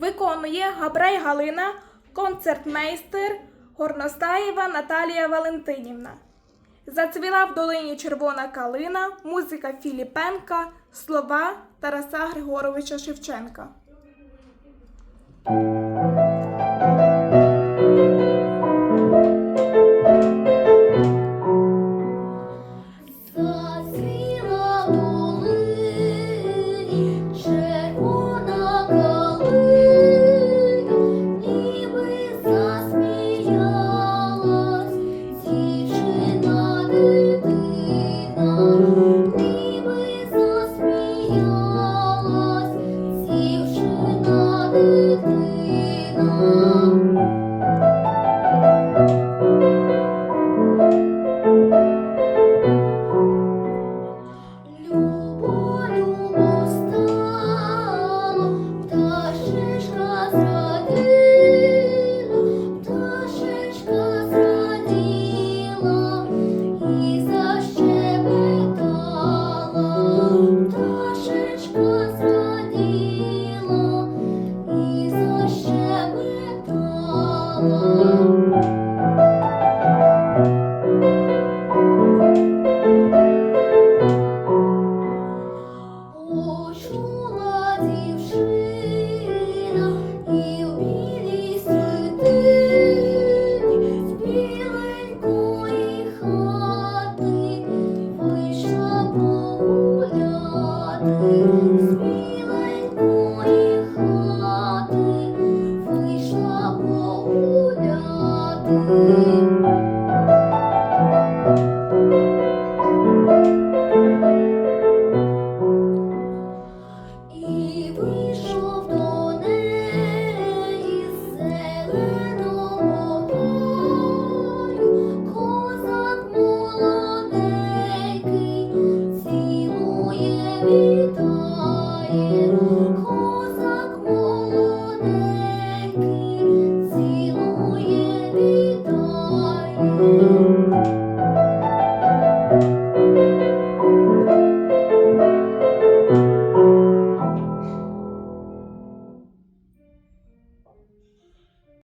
Виконує Габрей Галина, концертмейстер Горностаєва Наталія Валентинівна. Зацвіла в долині червона калина, музика Філіпенка, слова Тараса Григоровича Шевченка.